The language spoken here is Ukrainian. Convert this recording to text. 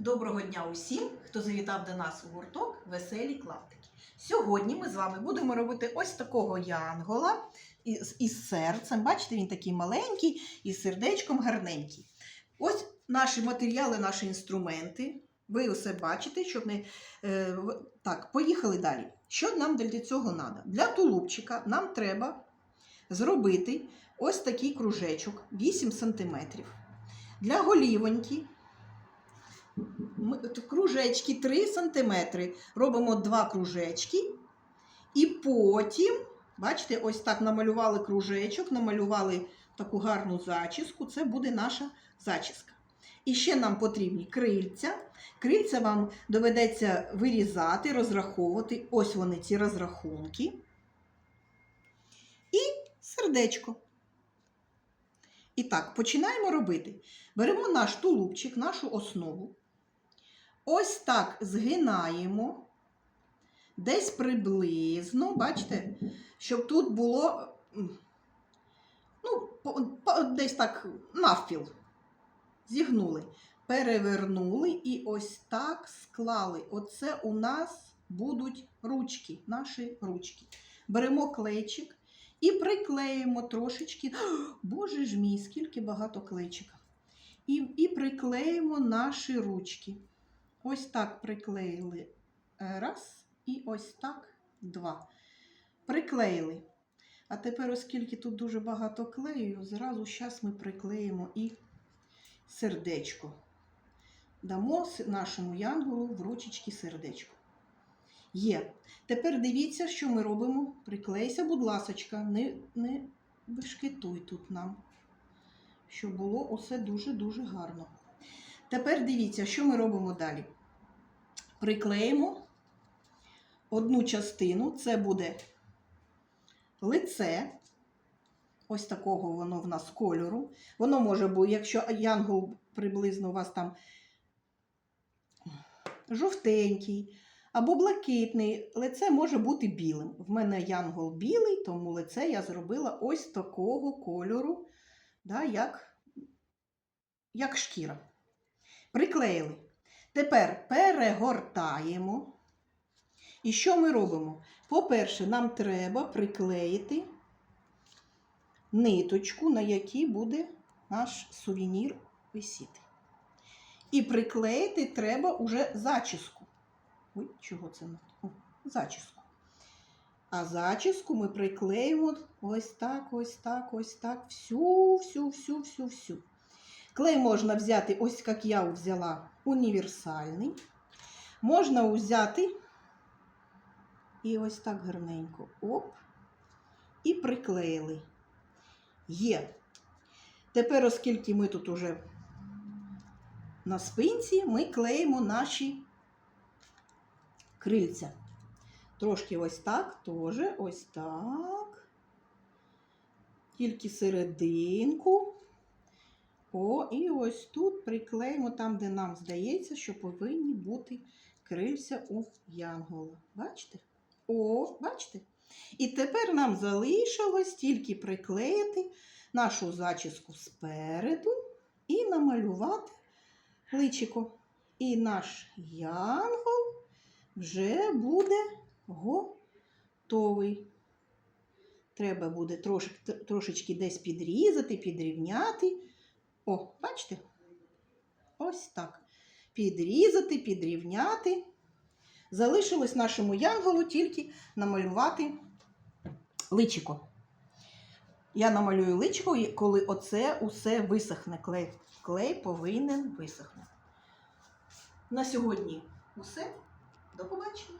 Доброго дня усім, хто завітав до нас у гурток Веселі клаптики. Сьогодні ми з вами будемо робити ось такого янгола із, із серцем. Бачите, він такий маленький і сердечком гарненький. Ось наші матеріали, наші інструменти. Ви усе бачите, щоб не. Е, так, поїхали далі. Що нам для цього треба? Для тулубчика нам треба зробити ось такий кружечок 8 см. Для голівоньки кружечки 3 см. Робимо два кружечки. І потім, бачите, ось так намалювали кружечок, намалювали таку гарну зачіску. Це буде наша зачіска. І ще нам потрібні крильця. Крильця вам доведеться вирізати, розраховувати. Ось вони, ці розрахунки. І сердечко. І так, починаємо робити. Беремо наш тулубчик, нашу основу. Ось так згинаємо. Десь приблизно, бачите, щоб тут було ну, десь так навпіл. Зігнули. Перевернули і ось так склали. Оце у нас будуть ручки, наші ручки. Беремо клейчик і приклеїмо трошечки. Боже ж мій, скільки багато клейчика. І, і приклеїмо наші ручки. Ось так приклеїли е, раз, і ось так два. Приклеїли. А тепер, оскільки тут дуже багато клею, зразу зараз ми приклеїмо і сердечко. Дамо нашому янголу в ручечки сердечко. Є. Тепер дивіться, що ми робимо. Приклейся, будь ласочка, не, не бешкетуй тут нам, щоб було усе дуже-дуже гарно. Тепер дивіться, що ми робимо далі. Приклеїмо одну частину, це буде лице. Ось такого воно в нас кольору. Воно може бути, якщо янгол приблизно у вас там жовтенький або блакитний, лице може бути білим. В мене янгол білий, тому лице я зробила ось такого кольору, да, як, як шкіра. Приклеїли. Тепер перегортаємо. І що ми робимо? По-перше, нам треба приклеїти ниточку, на якій буде наш сувенір висіти. І приклеїти треба уже зачіску. Ой, чого це? О, зачіску. А зачіску ми приклеїмо ось так, ось так, ось так, всю, всю, всю, всю, всю. Клей можна взяти, ось як я взяла, універсальний. Можна взяти і ось так гарненько. Оп. І приклеїли. Є. Тепер, оскільки ми тут уже на спинці, ми клеїмо наші крильця. Трошки ось так, теж ось так. Тільки серединку. О, і ось тут приклеїмо там, де нам здається, що повинні бути крильця у янгола. Бачите? О, бачите? І тепер нам залишилось тільки приклеїти нашу зачіску спереду і намалювати личико. І наш янгол вже буде готовий. Треба буде трошечки десь підрізати, підрівняти. О, бачите? Ось так. Підрізати, підрівняти. Залишилось нашому янголу тільки намалювати личико. Я намалюю личико, і коли оце усе висохне. Клей, клей повинен висохнути. На сьогодні усе. До побачення.